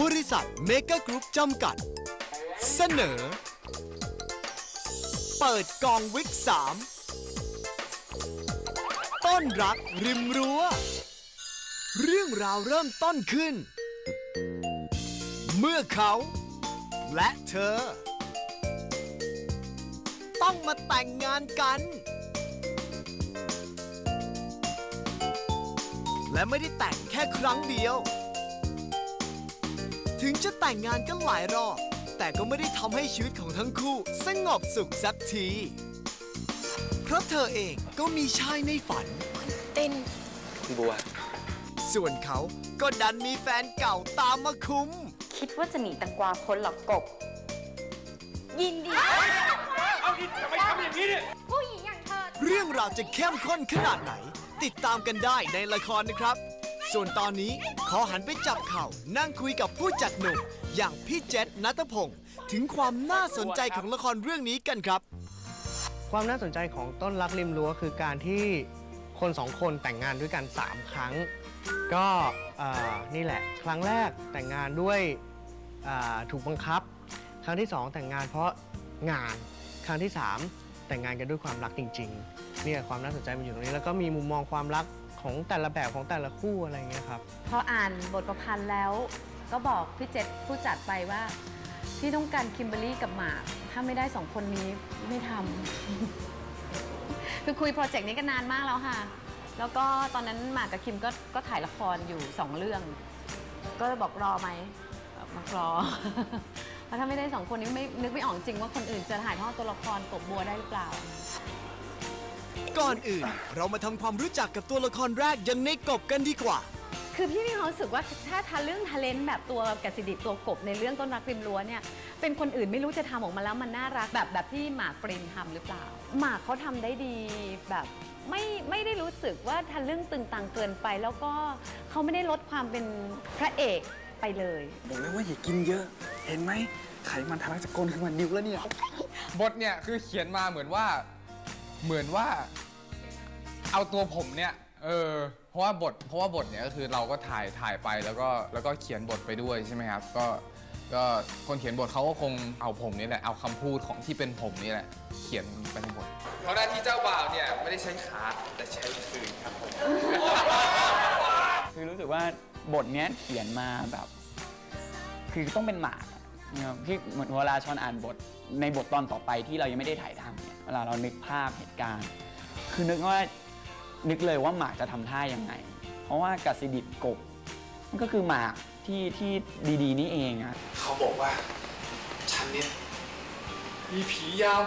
บริษัทเมกะกรุ๊ปจำกัด เสนอ เปิดกองวิกสามต้นรักริมรั้ว เรื่องราวเริ่มต้นขึ้น เมื่อเขาและเธอ ต้องมาแต่งงานกัน และไม่ได้แต่งแค่ครั้งเดียว ถึงจะแต่งงานกันหลายรอบ แต่ก็ไม่ได้ทำให้ชีวิตของทั้งคู่ สงบสุขสักที เพราะเธอเองก็มีชายในฝัน เต้นบัว ส่วนเขาก็ดันมีแฟนเก่าตามมาคุ้ม คิดว่าจะหนีแตงกวาพ้นหรอกกบ ยินดี เอาดิทำไมทำอย่างนี้เนี่ยผู้หญิงอย่างเธอ เรื่องราวจะเข้มข้นขนาดไหน ติดตามกันได้ในละครนะครับ ส่วนตอนนี้ขอหันไปจับเข่านั่งคุยกับผู้จัดหนุ่มอย่างพี่เจษนัทพงศ์ถึงความน่าสนใจของละครเรื่องนี้กันครับ ความน่าสนใจของต้นรักริมรั้วคือการที่คนสองคนแต่งงานด้วยกัน 3 ครั้ง ก็นี่แหละ ครั้งแรกแต่งงานด้วยถูกบังคับ ครั้งที่ 2 แต่งงานเพราะงานครั้งที่ 3 แต่งงานกันด้วยความรักจริงๆเนี่ยความน่าสนใจมันอยู่ตรงนี้แล้วก็มีมุมมองความรัก ของแต่ละแบบของแต่ละคู่อะไรอย่างเงี้ยครับ พออ่านบทประพันธ์แล้ว ก็บอกพี่เจษผู้จัดไปว่าพี่ต้องการคิมเบอรี่กับหมากถ้าไม่ได้สองคนนี้ไม่ทำ คือคุยโปรเจกต์นี้กันนานมากแล้วค่ะ แล้วก็ตอนนั้นหมากกับคิมก็ก็ถ่ายละครอยู่สองเรื่อง ก็บอกรอไหมบอกมารอ เพราะถ้าไม่ได้สองคนนี้ไม่นึกไม่ออกจริงว่าคนอื่นจะถ่ายทอดตัวละครกบบัวได้หรือเปล่า ก่อนอื่น เรามาทำความรู้จักกับตัวละครแรกอย่างในกบกันดีกว่า คือพี่มีความรู้สึกว่าถ้าทาเรื่องทาเลนต์แบบตัวกสิดิตตัวกบในเรื่องต้นรักริมรั้วเนี่ยเป็นคนอื่นไม่รู้จะทำออกมาแล้วมันน่ารักแบบแบบที่หมากปรินทำหรือเปล่า หมากเขาทำได้ดีแบบไม่ไม่ได้รู้สึกว่าทาเรื่องตึงตังเกินไป แล้วก็เขาไม่ได้ลดความเป็นพระเอกไปเลย บอกแล้วว่าอย่ากินเยอะ เห็นไหมไขมันทะลักจากก้นขึ้นมาดิวแล้วเนี่ย บทเนี่ยคือเขียนมาเหมือนว่า เหมือนว่า เอาตัวผมเนี่ยเออเพราะว่าบทเพราะว่าบทเนี่ยก็คือเราก็ถ่ายถ่ายไปแล้วก็แล้วก็เขียนบทไปด้วยใช่ไหมครับ ก็ก็คนเขียนบทเขาก็คงเอาผมนี่แหละเอาคำพูดของที่เป็นผมนี่แหละ เขียนไปในบทเพราะหน้าที่เจ้าบ่าวเนี่ยไม่ได้ใช้ขาแต่ใช้คืนครับผม คือรู้สึกว่าบทเนี้ยเขียนมาแบบ คือต้องเป็นหมากอะนะครับที่เหมือนเวลาชอนอ่านบทในบทตอนต่อไปที่เรายังไม่ได้ถ่ายทำเนี่ยเวลาเรานึกภาพเหตุการณ์ คือนึกว่านึกเลยว่าหมากจะทำท่ายังไง เพราะว่ากัสซิดิตกบมันก็คือหมากที่ที่ดีๆ นี่เองอะเขาบอกว่า ฉันเนี่ยมีผียาม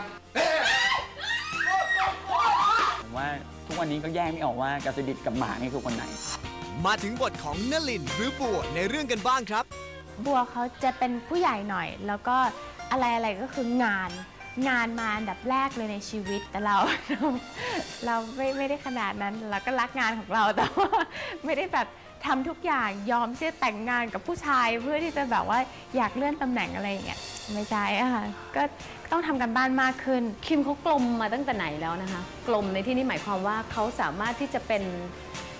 ผมว่าทุกวันนี้ก็แยกไม่ออกว่ากัสซิดิตกับหมากนี่คือคนไหน มาถึงบทของนลินหรือบัวในเรื่องกันบ้างครับ บัวเขาจะเป็นผู้ใหญ่หน่อย แล้วก็อะไรอะไรก็คืองาน งานมาอันดับแรกเลยในชีวิตแต่เรา เราไม่ไม่ได้ขนาดนั้นเราก็รักงานของเราแต่ว่าไม่ได้แบบทำทุกอย่างยอมที่จะแต่งงานกับผู้ชายเพื่อที่จะแบบว่าอยากเลื่อนตำแหน่งอะไรอย่างเงี้ยไม่ใช่อะค่ะก็ต้องทำกันบ้านมากขึ้น คิมเขากลมมาตั้งแต่ไหนแล้วนะคะ กลมในที่นี้หมายความว่าเขาสามารถที่จะเป็น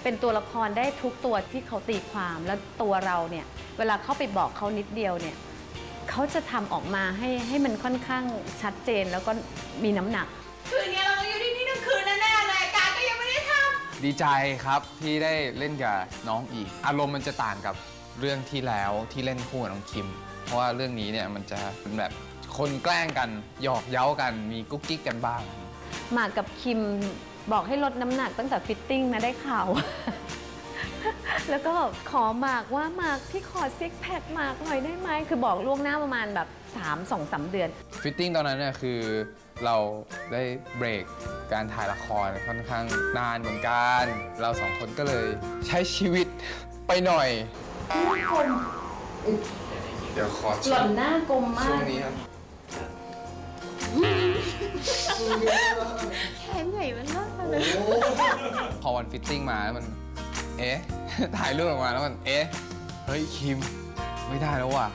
เป็นตัวละครได้ทุกตัวที่เขาตีความแล้วตัวเราเนี่ยเวลาเข้าไปบอกเขานิดเดียวเนี่ย เขาจะทำออกมาให้ให้มันค่อนข้างชัดเจนแล้วก็มีน้ำหนัก คืนนี้เราต้องอยู่ที่นี่ทั้งคืนแน่ๆเลยการก็ยังไม่ได้ทำดีใจครับที่ได้เล่นกับน้องอีก อารมณ์มันจะต่างกับเรื่องที่แล้วที่เล่นคู่กับน้องคิม เพราะว่าเรื่องนี้เนี่ยมันจะเป็นแบบคนแกล้งกันหยอกเย้ากันมีกุ๊กกิ๊กกันบ้าง หมากกับคิมบอกให้ลดน้ำหนักตั้งแต่ฟิตติ้งนะได้ข่าว แล้วก็แบบขอหมากว่าหมากพี่ขอซิกแพคหมากหน่อยได้ไหมคือบอกล่วงหน้าประมาณแบบ3 2 3 เดือน ฟิตติ้งตอนนั้นเนี่ยคือเราได้เบรกการถ่ายละครค่อนข้างนานเหมือนกัน เราสองคนก็เลยใช้ชีวิตไปหน่อย เดี๋ยวขอหล่อนหน้ากลมมาช่วก งนี้ครับ แขนใหญ่มันเลิศเลย พอวันฟิตติ้งมาแล้วมัน เอ๊ะ ถ่ายรูปออกมาแล้วมันเอ๊ะ เฮ้ยคิม ไม่ได้แล้วว่ะ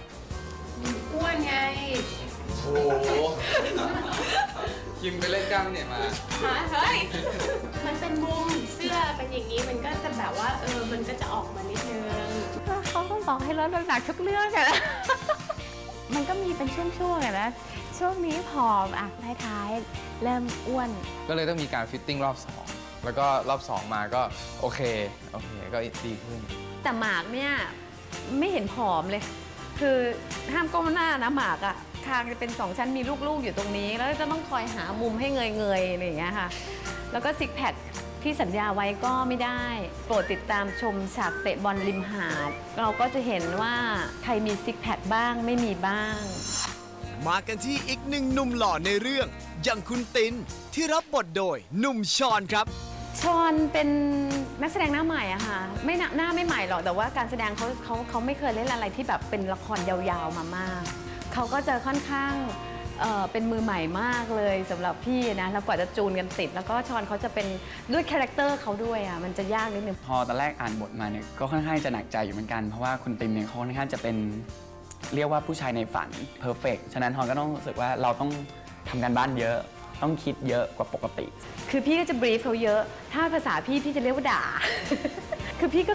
อ้วนไงโอ้โหคิมไปเล่นกล้ามเนี่ยมาหาเฮ้ย มันเป็นมุมเสื้อเป็นอย่างนี้มันก็จะแบบว่าเออ มันก็จะออกมานิดนึงเขาก็บอกให้ลดน้ำหนักทุกเรื่องอะมันก็มีเป็นช่วงๆอะนะ ช่วงนี้ผอมอะท้ายๆเริ่มอ้วน ก็เลยต้องมีการฟิตติ้งรอบสอง แล้วก็รอบสองมาก็โอเคโอเคก็ดีขึ้น แต่หมากเนี่ยไม่เห็นผอมเลย คือห้ามก้มหน้านะหมากอะคางจะเป็นสองชั้นมีลูกๆอยู่ตรงนี้ แล้วจะต้องคอยหามุมให้เงยๆอะไรอย่างเงี้ยค่ะ แล้วก็ซิกแพคที่สัญญาไว้ก็ไม่ได้ โปรดติดตามชมฉากเตะบอลริมหาด เราก็จะเห็นว่าใครมีซิกแพคบ้างไม่มีบ้าง มากันที่อีกหนึ่งหนุ่มหล่อในเรื่อง อย่างคุณตินที่รับบทโดยหนุ่มชอนครับ ชอนเป็นนักแสดงหน้าใหม่อะค่ะไม่หน้าหน้าไม่ใหม่หรอกแต่ว่าการแสดงเขาเขาเขาไม่เคยเล่นอะไรที่แบบเป็นละครยาวๆมามากเขาก็จะค่อนข้างเอ่อเป็นมือใหม่มากเลยสำหรับพี่นะแล้วกว่าจะจูนกันติด แล้วก็ชอนเขาจะเป็นด้วยคาแรคเตอร์เขาด้วยอะมันจะยากนิดนึง พอตอนแรกอ่านบทมาเนี่ยก็ค่อนข้างจะหนักใจอยู่เหมือนกันเพราะว่าคุณติมเนี่ยเขาค่อนข้างจะเป็น เรียกว่าผู้ชายในฝันเพอร์เฟกฉะนั้นทอนก็ต้องรู้สึกว่าเราต้องทำการบ้านเยอะ ต้องคิดเยอะกว่าปกติ คือพี่ก็จะบรีฟเขาเยอะ ถ้าภาษาพี่พี่จะเรียกว่าด่า คือพี่ก็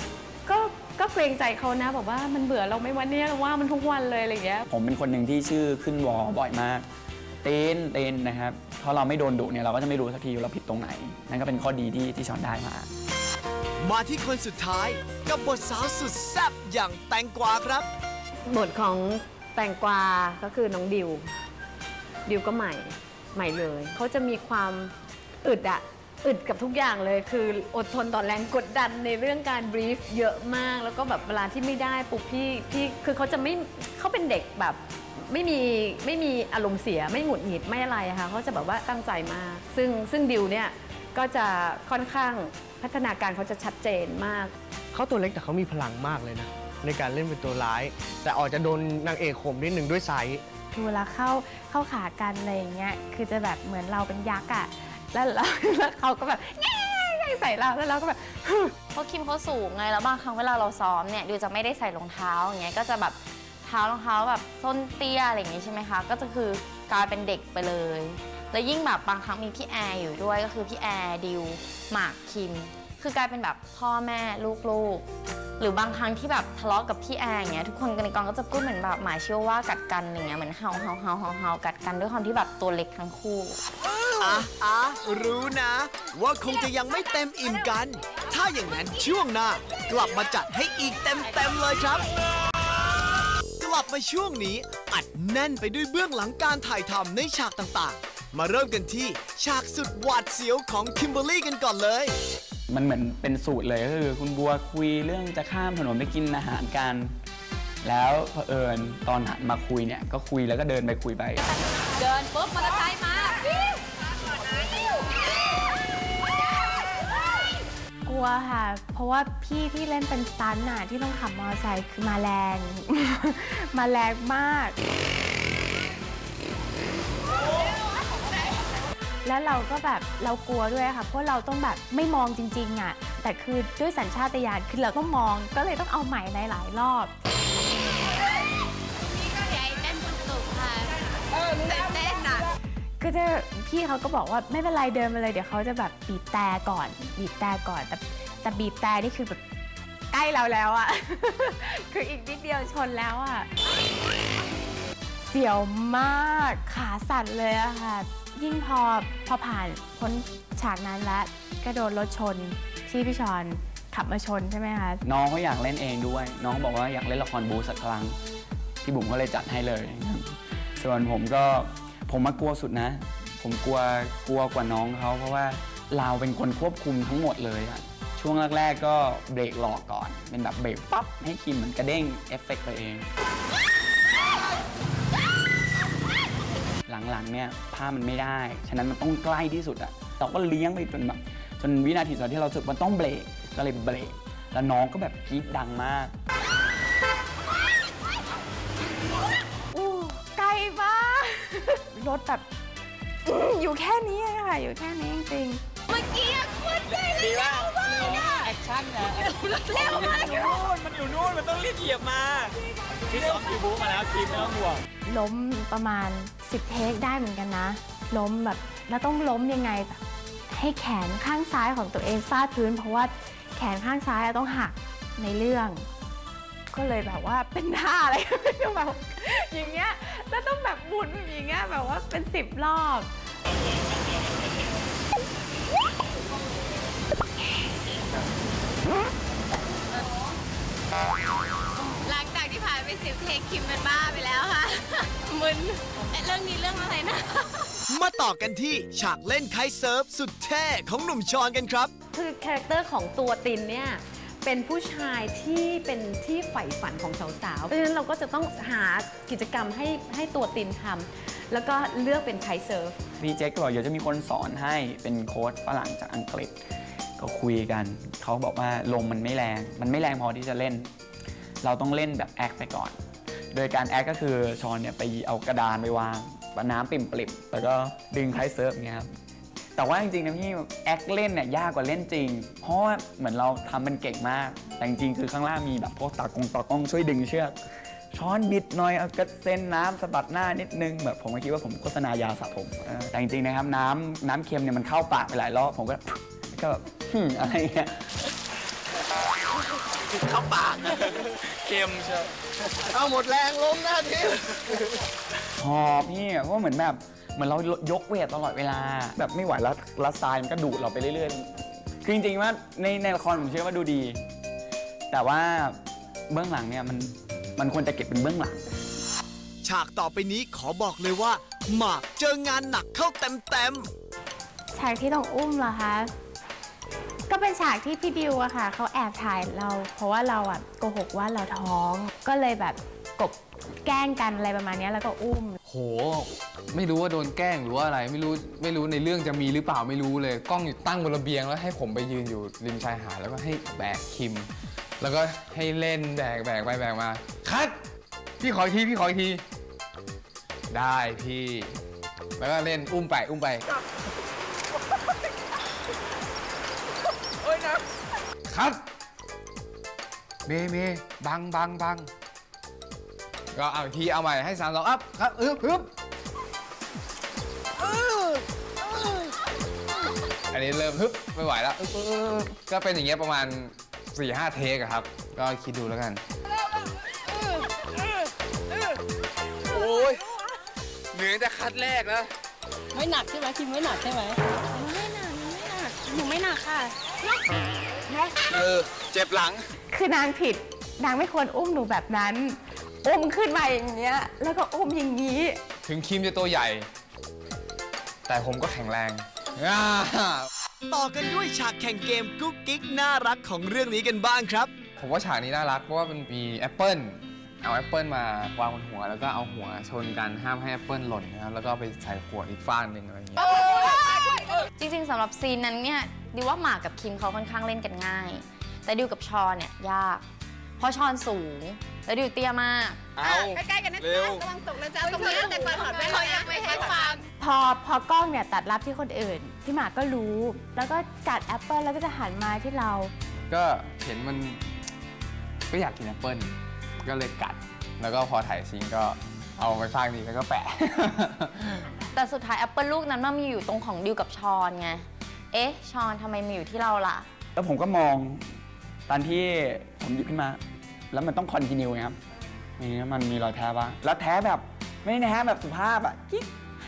ก็ก็เกรงใจเขานะบอกว่ามันเบื่อเราไหม่วันนี้เราว่ามันทุกวันเลยอะไรอย่างเงี้ย ผมเป็นคนหนึ่งที่ชื่อขึ้นวอลบ่อยมากเต้นเต้นนะครับเพราะเราไม่โดนดุเนี่ยเราก็จะไม่รู้สักทีว่าเราผิดตรงไหน นั่นก็เป็นข้อดีที่ที่ช้อนได้มา มาที่คนสุดท้ายกับบทสาวสุดแซ่บอย่างแตงกวาครับ บทของแตงกวาก็คือน้องดิว ดิวก็ใหม่ใหม่เลย เขาจะมีความอึดอะอึดกับทุกอย่างเลย คืออดทนต่อแรงกดดันในเรื่องการบรีฟเยอะมาก แล้วก็แบบเวลาที่ไม่ได้ปุ๊บพี่พี่คือเขาจะไม่เขาเป็นเด็กแบบไม่มีไม่มีอารมณ์เสียไม่หงุดหงิดไม่อะไรอะค่ะเขาจะแบบว่าตั้งใจมาก ซึ่งซึ่งดิวเนี่ยก็จะค่อนข้างพัฒนาการเขาจะชัดเจนมาก เขาตัวเล็กแต่เขามีพลังมากเลยนะ ในการเล่นเป็นตัวร้าย แต่ออกจะโดนนางเอกข่มนิดนึงด้วยไซส์คือเวลาเข้าเข้าขากันอะไรอย่างเงี้ยคือจะแบบเหมือนเราเป็นยักษ์อะแล้วแล้วแล้วเขาก็แบบแง่แง่ใส่เราแล้วเราก็แบบเพราะคิมเขาสูงไงแล้วบางครั้งเวลาเราซ้อมเนี่ยดิวจะไม่ได้ใส่รองเท้าอย่างเงี้ยก็จะแบบเท้ารองเท้าแบบส้นเตี้ยอะไรอย่างงี้ใช่ไหมคะ ก็จะคือกลายเป็นเด็กไปเลย แล้วยิ่งแบบบางครั้งมีพี่แอร์อยู่ด้วยก็คือพี่แอร์ดิวหมากคิม คือกลายเป็นแบบพ่อแม่ลูกๆ หรือบางครั้งที่แบบทะเลาะกับพี่แอร์อย่างเงี้ยทุกคนในกองก็จะพูดเหมือนแบบหมายเชื่อว่ากัดกันอย่างเงี้ยเหมือนเห่าเห่าเห่าเห่าเห่ากัดกันด้วยความที่แบบตัวเล็กทั้งคู่ อะอะรู้นะ ว่าคงจะยังไม่เต็มอิ่มกัน ถ้าอย่างนั้นช่วงหน้ากลับมาจัดให้อีกเต็มเต็มๆเลยครับ กลับมาช่วงนี้อัดแน่นไปด้วยเบื้องหลังการถ่ายทำในฉากต่างๆ มาเริ่มกันที่ฉากสุดหวาดเสียวของคิมเบอรรี่กันก่อนเลย มันเหมือนเป็นสูตรเลยก็คือคุณบัวคุยเรื่องจะข้ามถนนไปกินอาหารกัน แล้วเผอิญตอนหันมาคุยเนี่ยก็คุยแล้วก็เดินไปคุยไป เดินปุ๊บมอเตอร์ไซค์มากลัวค่ะ เพราะว่าพี่ที่เล่นเป็นสตันท์น่ะที่ต้องขับมอเตอร์ไซค์คือมาแรง มาแรงมาก แล้วเราก็แบบเรากลัวด้วยค่ะเพราะเราต้องแบบไม่มองจริงๆอะแต่คือด้วยสัญชาตญาณคือเราต้องมองก็เลยต้องเอาใหม่หลายๆรอบก็จะพี่เขาก็บอกว่าไม่เป็นไรเดินมาเลยเดี๋ยวเขาจะแบบบีบแต่ก่อน บีบแต่ก่อนแต่แต่บีบแต่นี่คือแบบใกล้เราแล้วอะคืออีกนิดเดียวชนแล้วอะเสียวมากขาสั่นเลยอะค่ะ ยิ่งพอพอผ่านพ้นฉากนั้นแล้วก็โดนรถชนที่พี่ชอนขับมาชนใช่ไหมคะน้องเขาอยากเล่นเองด้วย น้องบอกว่าอยากเล่นละครบูสักครั้งพี่บุ๋มก็เลยจัดให้เลยครับส่วนผมก็ผมมากลัวสุดนะ ผมกลัวกลัวกว่าน้องเขาเพราะว่าเราเป็นคนควบคุมทั้งหมดเลยอะช่วงแรกๆก็เบรกหลอกก่อน เป็นแบบเบรกปั๊บให้คิมเหมือนกระเด้งเอฟเฟกต์ไปเอง หลังๆเนี่ยภาพมันไม่ได้ ฉะนั้นมันต้องใกล้ที่สุดอะเราก็เลี้ยงไปจนแบบจนวินาทีสุดท้ายที่เรารู้สึกมันต้องเบรกก็เลยเบรกแล้วน้องก็แบบกรี๊ดดังมากอู้ไกลมากรถแบบอื้ออยู่แค่นี้เองค่ะอยู่แค่นี้จริง ๆล้วทีมเนิ่มห่วงล้มประมาณ 10 เทคได้เหมือนกันนะ ล้มแบบแล้วต้องล้มยังไงแบบให้แขนข้างซ้ายของตัวเองฟาดพื้น เพราะว่าแขนข้างซ้ายต้องหักในเรื่อง ก็เลยแบบว่าเป็นท่าอะไรแบบอย่างเงี้ยแล้วต้องแบบหมุนแบบอย่างเงี้ยแบบว่าเป็นสิบรอบ รื่องนี้เรื่องอะไรนะ มาต่อกันที่ฉากเล่นไคท์เซิร์ฟสุดเท่ของหนุ่มชอนกันครับ คือคาแรคเตอร์ของตัวตินเนี่ยเป็นผู้ชายที่เป็นที่ใฝ่ฝันของสาวๆ เพราะฉะนั้นเราก็จะต้องหากิจกรรมให้ให้ตัวตินทำแล้วก็เลือกเป็นไคท์เซิร์ฟ พี่เจ๊กก็บอกเดี๋ยวจะมีคนสอนให้เป็นโค้ชฝรั่งจากอังกฤษ ก็คุยกัน เขาบอกว่าลมมันไม่แรง มันไม่แรงพอที่จะเล่น เราต้องเล่นแบบแอคไปก่อน โดยการแอคก็คือช้อนเนี่ยไปเอากระดานไปวางน้ำปิ่มปลิบๆแล้วก็ดึงไทเซิร์ฟเงี้ยครับแต่ว่าจริงๆนะพี่แอคเล่นเนี่ยยากกว่าเล่นจริง เพราะว่าเหมือนเราทำมันเก่งมาก แต่จริงๆคือข้างล่างมีแบบพวกตากงตากล้องช่วยดึงเชือก ช้อนบิดหน่อยเอากระเซ็นน้ำสะบัดหน้านิดนึงแบบผมก็คิดว่าผมโฆษณายาสระผมแต่จริงๆนะครับน้ำน้ำเค็มเนี่ยมันเข้าปากไปหลายรอบผมก็ก็แบบอะไรเงี้ยเข้าปาก เค็มเชียวเอาหมดแรงลงหน้าทีหอบพี่เพราะว่าเหมือนแบบเหมือนเรายกเวทตลอดเวลา แบบไม่ไหวแล้วแลัทรายมันก็ดูดเราไปเรื่อยๆ คือจริงๆว่าในในละครผมเชื่อว่าดูดี แต่ว่าเบื้องหลังเนี่ยมันมันควรจะเก็บเป็นเบื้องหลัง ฉากต่อไปนี้ขอบอกเลยว่าหมากเจองานหนักเข้าเต็มๆฉากที่ต้องอุ้มเหรอคะ ก็เป็นฉากที่พี่ดิวอะค่ะเขาแอบถ่ายเรา เพราะว่าเราอะโกหกว่าเราท้อง ก็เลยแบบกบแกล้งกันอะไรประมาณเนี้ยแล้วก็อุ้ม โห ไม่รู้ว่าโดนแกล้งหรือว่าอะไร ไม่รู้ไม่รู้ในเรื่องจะมีหรือเปล่าไม่รู้เลย กล้องอยู่ตั้งบนระเบียงแล้วให้ผมไปยืนอยู่ริมชายหาดแล้วก็ให้แบกคิม แล้วก็ให้เล่นแบกแบกไปแบกมา คัด พี่ขออีกทีพี่ขออีกที ได้พี่ แล้วก็เล่นอุ้มไปอุ้มไป คัดเมเมบังบังบังก็เอาอีกทีเอาใหม่ให้สามสองอัพครับอึ๊บอึ๊บอันนี้เริ่มฮึบไม่ไหวแล้วอึ๊บอึ๊บอึ๊บอึ๊บก็เป็นอย่างเงี้ยประมาณ4-5เทคอะครับ ก็คิดดูแล้วกันโอ้ยเหนื่อยแต่คัดแรกนะไม่หนักใช่ไหมคิมไม่หนักใช่ไหมไม่หนักไม่หนักหนูไม่หนักค่ะ เออ เจ็บหลัง คือนางผิด นางไม่ควรอุ้มหนูแบบนั้น อุ้มขึ้นมาอย่างเงี้ย แล้วก็อุ้มอย่างนี้ ถึงคิมจะตัวใหญ่ แต่ผมก็แข็งแรงอ่าต่อกันด้วยฉากแข่งเกมกุ๊กกิ๊กน่ารักของเรื่องนี้กันบ้างครับ ผมว่าฉากนี้น่ารักเพราะว่ามันมีแอปเปิลเอาแอปเปิลมาวางบนหัว แล้วก็เอาหัวชนกันห้ามให้แอปเปิลหล่นนะครับแล้วก็เอาไปใส่ขวดอีกฟ้านหนึ่งอะไรอย่างเงี้ยจริงๆสำหรับซีนนั้นเนี่ย ดิวว่าหมากกับคิมเขาค่อนข้างเล่นกันง่าย แต่ดิวกับชอนเนี่ยยาก เพราะชอนสูง แล้วดิวเตี้ยมาก เอา ใกล้ๆกันนะเร็วระวังตกนะจ๊ะตรงนี้แต่ก่อนถอดแว่นเขายังไม่ให้ฟังพอพอกล้องเนี่ยตัดรับที่คนอื่น พี่หมากก็รู้ แล้วก็กัดแอปเปิลแล้วก็จะหันมาที่เรา ก็เห็นมันก็อยากกินแอปเปิลก็เลยกัด แล้วก็พอถ่ายซีนก็เอาไปฟางนี้แล้วก็แปะ แต่สุดท้ายแอปเปิลลูกนั้นมันมีอยู่ตรงของดิวกับชอนไง เอ๊ะ ชอนทำไมมาอยู่ที่เราล่ะ แล้วผมก็มองตอนที่ผมหยิบขึ้นมา แล้วมันต้องคอนติเนียไงครับนี่มันมีรอยแท้ปะแล้วแท้แบบไม่ได้แท้แบบสุภาพอะกิ๊ก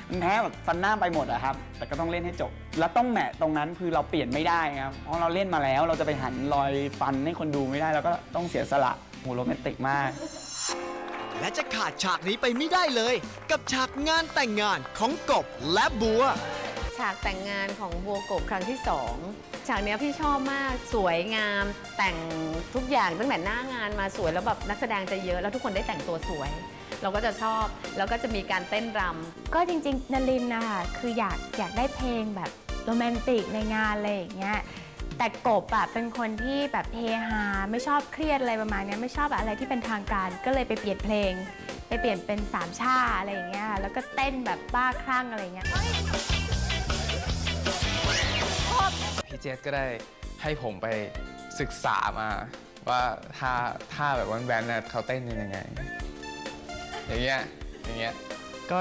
มันแท้แบบฟันหน้าไปหมดอะครับ แต่ก็ต้องเล่นให้จบ แล้วต้องแหมะตรงนั้นคือเราเปลี่ยนไม่ได้ครับ เพราะเราเล่นมาแล้วเราจะไปหันรอยฟันให้คนดูไม่ได้แล้วก็ต้องเสียสละโหโรแมนติกมาก และจะขาดฉากนี้ไปไม่ได้เลย กับฉากงานแต่งงานของกบและบัว ฉากแต่งงานของบัวกบครั้งที่สองฉากเนี้ยพี่ชอบมากสวยงาม แต่งทุกอย่างตั้งแต่หน้างานมาสวยแล้วแบบนักแสดงจะเยอะแล้วทุกคนได้แต่งตัวสวย เราก็จะชอบแล้วก็จะมีการเต้นรำ ก็จริงๆนลินนะคะคืออยากอยากได้เพลงแบบโรแมนติกในงานอะไรอย่างเงี้ยแต่กบอะเป็นคนที่แบบเฮฮาไม่ชอบเครียดอะไรประมาณเนี้ยไม่ชอบแบบอะไรที่เป็นทางการก็เลยไปเปลี่ยนเพลง ไปเปลี่ยนเป็นสามชาอะไรอย่างเงี้ยแล้วก็เต้นแบบบ้าคลั่งอะไรอย่างเงี้ย พี่เจสก็ได้ให้ผมไปศึกษามา ว่าท่าท่าแบบวันแวนๆน่ะเขาเต้นกันยังไง อย่างเงี้ยอย่างเงี้ยก็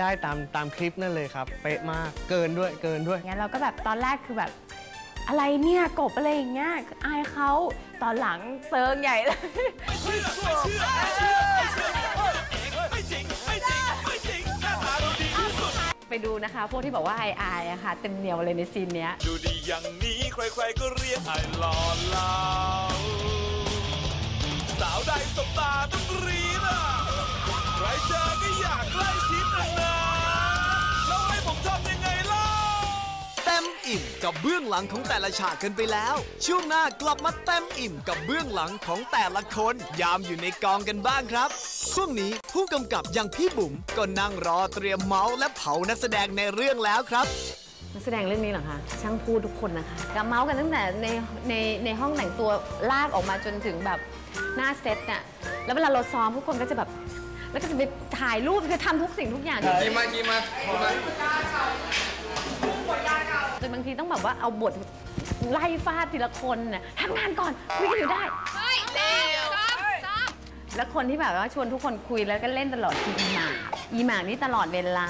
ได้ตามตามคลิปนั่นเลยครับ เป๊ะมากเกินด้วยเกินด้วย งั้นเราก็แบบตอนแรกคือแบบอะไรเนี่ยกบอะไรอย่างเงี้ยอายเขาตอนหลังเซิงใหญ่เลย ไไปดูนะคะ พวกที่บอกว่าไอายอะค่ะ เต็มเหนียวเลยในซีนเนี้ย ดูดีอย่างนี้ใครๆก็เรียกไอหล่อเหลาสาวใดสบตาต้องรีนะใครเจอก็อยากใกล้ชิด อิ่มกับเบื้องหลังของแต่ละฉากกันไปแล้ว ช่วงหน้ากลับมาเต็มอิ่มกับเบื้องหลังของแต่ละคน ยามอยู่ในกองกันบ้างครับช่วงนี้ผู้กำกับอย่างพี่บุ๋มก็นั่งรอเตรียมเมาส์และเผานักแสดงในเรื่องแล้วครับนักแสดงเรื่องนี้เหรอคะช่างพูดทุกคนนะคะกับเมาส์กันตั้งแต่ในในในห้องแต่งตัวลากออกมาจนถึงแบบหน้าเซตน่ะแล้วเวลาเราซ้อมทุกคนก็จะแบบ แล้วก็จะไปถ่ายรูปจะทำทุกสิ่งทุกอย่างกินมากินมากินมา จนบางทีต้องแบบว่าเอาบทไล่ฟาดทีละคนน่ะทำงานก่อนคุยกันอยู่ได้ เฮ้ยเร็วซ้อมซ้อมแล้วคนที่แบบว่าชวนทุกคนคุยแล้วก็เล่นตลอดคืออีหมากอีหมากนี่ตลอดเวลา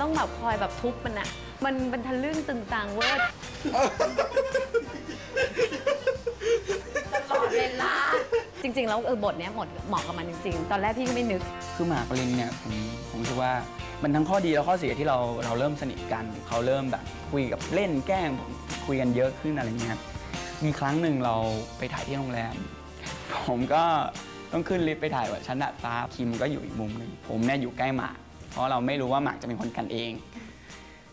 ต้องแบบคอยแบบทุบมันอะมันมันทะลึ่งตึงตังเวอร์ตลอดเวลา จริง ๆ แล้วเออบทเนี้ยหมดเหมาะกับมันจริง ๆ ตอนแรกพี่ก็ไม่นึก คือหมากปรินเนี่ยผมผมรู้สึกว่ามันทั้งข้อดีและข้อเสียที่เราเราเริ่มสนิทกันเขาเริ่มแบบคุยกับเล่นแกล้งผมคุยกันเยอะขึ้นอะไรเงี้ยครับมีครั้งหนึ่งเราไปถ่ายที่โรงแรม ผมก็ต้องขึ้นลิฟต์ไปถ่ายว่าชั้นดาดฟ้าคิมก็อยู่อีกมุมหนึ่งผมเนี่ยอยู่ใกล้หมาก เพราะเราไม่รู้ว่าหมากจะเป็นคนกันเอง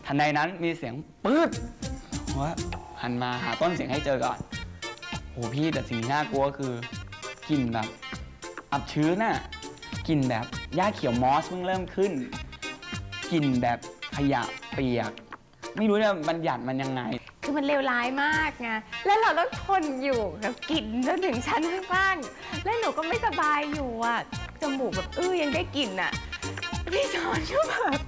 ทันใดนั้นมีเสียงปื๊ดผมว่าหันมาหาต้นเสียงให้เจอก่อนโอ้พี่แต่สิ่งที่น่ากลัวคือ กลิ่นแบบอับชื้นน่ะกลิ่นแบบหญ้าเขียวมอสเพิ่งเริ่มขึ้นกลิ่นแบบขยะเปียก ไม่รู้จะบัญญัติมันยังไง คือมันเลวร้ายมากไง แล้วเราต้องทนอยู่กับกลิ่นจนถึงชั้นข้างๆแล้วหนูก็ไม่สบายอยู่อะ จมูกแบบอื้อยังได้กลิ่นอะ พี่สอนก็แบบ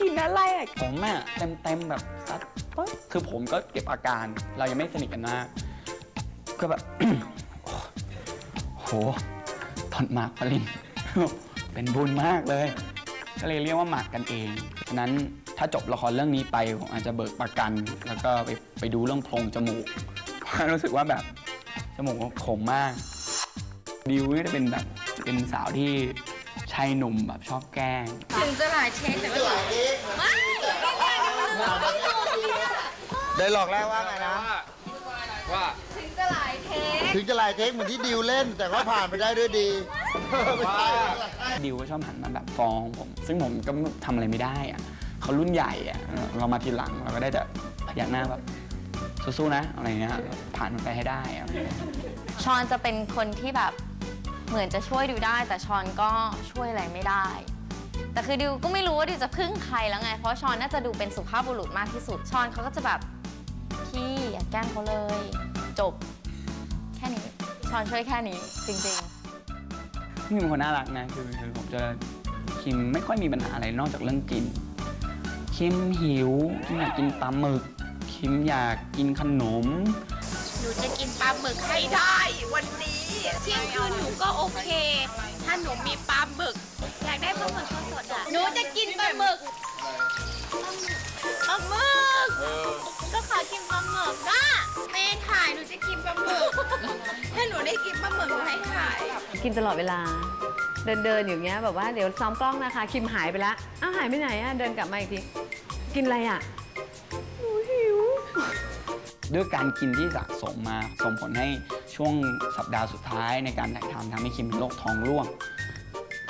กลิ่นอะไรอะ ผมอะเต็มเต็มๆแบบซัดปึ๊บคือผมก็เก็บอาการ เรายังไม่สนิทกันมากก็แบบ โหถอนหมากปริน เป็นบุญมากเลย ก็เลยเรียกว่าหมากกันเองฉะนั้นถ้าจบละครเรื่องนี้ไปผมอาจจะเบิกประกัน แล้วก็ไปไปดูเรื่องโพรงจมูกเพราะรู้สึกว่าแบบจมูกขมมากดิวนี่จะเป็นแบบเป็นสาวที่ชายหนุ่มแบบชอบแกล้ง ถึงจะหลายเช็คแต่ว่าไม่ได้หลอกแรกว่าไงนะว่า ถึงจะหลายเทคเหมือนที่ดิวเล่น แต่ก็ผ่านไปได้ด้วยดีไม่ใช่ดิวก็ชอบหันมาแบบฟ้องผม ซึ่งผมก็ทำอะไรไม่ได้อะเขารุ่นใหญ่อะเรามาทีหลังเราก็ได้แต่พยักหน้าแบบสู้ๆนะอะไรเงี้ยผ่านมันไปให้ได้อะ ชอนจะเป็นคนที่แบบเหมือนจะช่วยดิวได้ แต่ชอนก็ช่วยอะไรไม่ได้ แต่คือดิวก็ไม่รู้ว่าดิวจะพึ่งใครแล้วไง เพราะชอนน่าจะดูเป็นสุภาพบุรุษมากที่สุดชอนเขาก็จะแบบพี่อย่าแกล้งเขาเลย จบแค่นี้ชอนช่วยแค่นี้จริงๆนี่เป็นคนน่ารักนะคือคือผมจะคิมไม่ค่อยมีปัญหาอะไรนอกจากเรื่องกิน คิมหิวคิมอยากกินปลาหมึก คิมอยากกินขนม หนูจะกินปลาหมึกให้ได้วันนี้เที่ยงคืนหนูก็โอเค ถ้าหนูมีปลาหมึก อยากได้ปลาหมึกสดๆอะหนูจะกินปลาหมึกปลาหมึก ก็ขอกินปลาหมึกนะเมนถ่ายหนูจะกินปลาหมึก ถ้าหนูได้กินปลาหมึกหนูให้ถ่ายกินตลอดเวลา เดินเดินๆอยู่อย่างเงี้ยแบบว่าเดี๋ยวซ้อมกล้องนะคะ คิมหายไปละอ้าวหายไปไหนอะเดินกลับมาอีกที กินอะไรอะด้วยการกินที่สะสมมาส่งผลให้ช่วงสัปดาห์สุดท้ายในการถ่ายทำทำให้คิมเป็นโรคท้องร่วง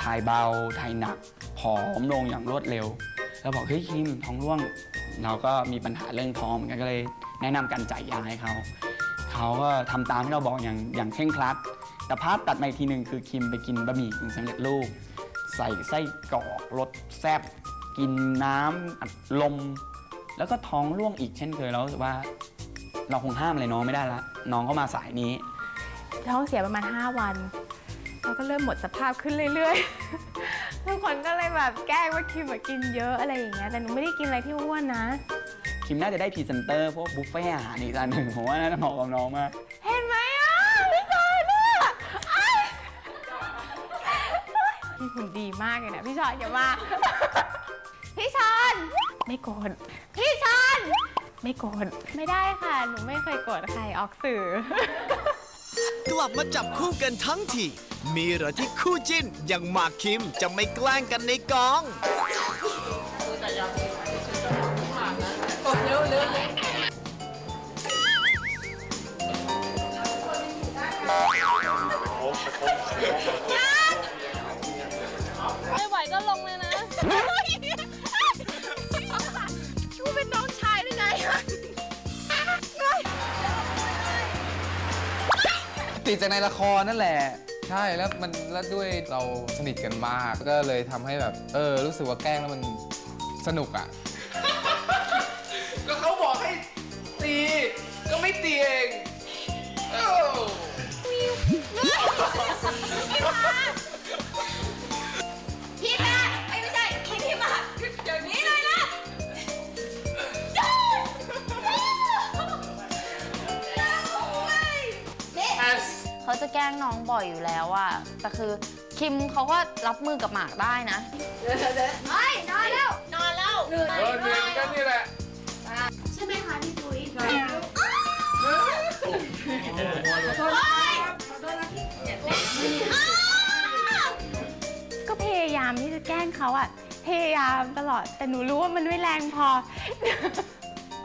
ถ่ายเบา ถ่ายหนัก ผอมลงอย่างรวดเร็ว แล้วบอกเฮ้ยคิมท้องร่วง เราก็มีปัญหาเรื่องท้องเหมือนกันก็เลยแนะนำการจ่ายยาให้เขาเขาก็ทำตามที่เราบอกอย่างอย่างเคร่งครัด แต่ภาพตัดมาอีกทีหนึ่งคือคิมไปกินบะหมี่กึ่งสำเร็จรูป ใส่ไส้กรอกรสแซ่บกินน้ำอัดลม แล้วก็ท้องร่วงอีกเช่นเคยแล้วรู้สึกว่าเราคงห้ามอะไรน้องไม่ได้ละน้องก็มาสายนี้ ท้องเสียประมาณ 5 วัน แล้วก็เริ่มหมดสภาพขึ้นเรื่อย แบบแกล้งว่าคิมอะกินเยอะอะไรอย่างเงี้ยแต่หนูไม่ได้กินอะไรที่อ้วนนะคิมน่าจะได้พรีเซนเตอร์พวกบุฟเฟ่ต์อาหารอีกอันหนึ่งผมว่าน่าจะเหมาะกับน้องมาก เห็นไหมอะพี่ชอนอะอ้ายพี่หุ่นดีมากเลยนะพี่ชอนอย่ามาพี่ชอนไม่โกรธพี่ชอนไม่โกรธไม่ได้ค่ะ หนูไม่เคยโกรธใครออกสื่อ กลับมาจับคู่กันทั้งที มีเหรอที่คู่จิ้นอย่างหมากคิมจะไม่แกล้งกันในกอง ติดจากในละครนั่นแหละ ใช่แล้วมันแล้วด้วยเราสนิทกันมากก็เลยทำให้แบบ เออ รู้สึกว่าแกล้งแล้วมันสนุกอะ ก็เขาบอกให้ตี ก็ไม่ตีเอง เอ้า พี่ เขาจะแกล้งน้องบ่อยอยู่แล้วอะแต่คือคิมเขาก็รับมือกับหมากได้นะ เฮ้ยนอนแล้ว นอนแล้วเออเหนื่อยเหมือนกันนี่แหละ ใช่ไหมคะพี่ปุ้ยก็พยายามที่จะแกล้งเขาอะพยายามตลอดแต่หนูรู้ว่ามันไม่แรงพอ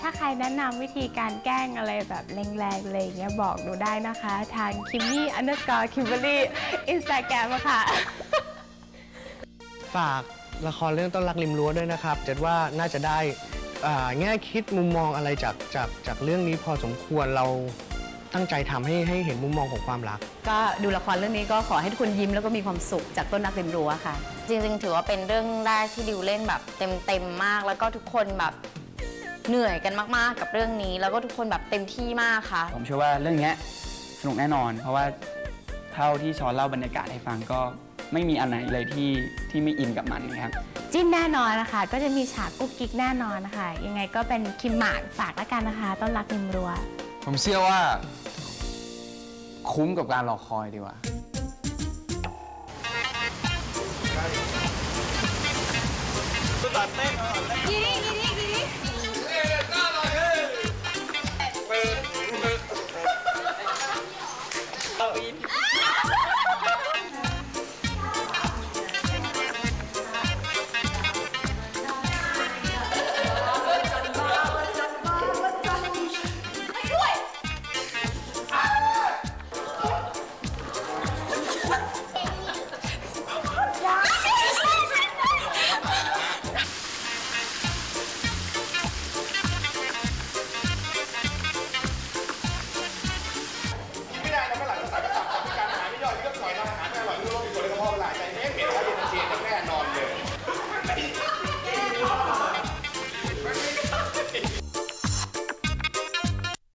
ถ้าใครแนะนำวิธีการแกล้งอะไรแบบแรงๆอะไรอย่างเงี้ยบอกหนูได้นะคะ ทางคิมมี่อันเดอร์สกอร์คิมเบอรี่อินสตาแกรมค่ะ ฝากละครเรื่องต้นรักริมรั้วด้วยนะครับ เจ็ดว่าน่าจะได้อ่าแง่คิดมุมมองอะไรจากจากจากเรื่องนี้พอสมควรเราตั้งใจทำให้ให้เห็นมุมมองของความรัก ก็ดูละครเรื่องนี้ก็ขอให้ทุกคนยิ้มแล้วก็มีความสุขจากต้นรักริมรั้วค่ะ จริงๆ ถือว่าเป็นเรื่องแรกที่ดิวเล่นแบบเต็มๆมาก แล้วก็ทุกคนแบบ เหนื่อยกันมากๆ กับเรื่องนี้ แล้วก็ทุกคนแบบเต็มที่มากค่ะ ผมเชื่อว่าเรื่องเนี้ยสนุกแน่นอน เพราะว่าเท่าที่ชอนเล่าบรรยากาศให้ฟังก็ไม่มีอันไหนเลยที่ที่ไม่อินกับมันนะครับ จิ้นแน่นอนนะคะ ก็จะมีฉากกุ๊กกิ๊กแน่นอนนะคะ ยังไงก็เป็นคิมหมากฝากแล้วกันนะคะ ต้นรักริมรั้วผมเชื่อว่า คุ้มกับการรอคอยดีกว่าตัดเต้นนี่นี่นี่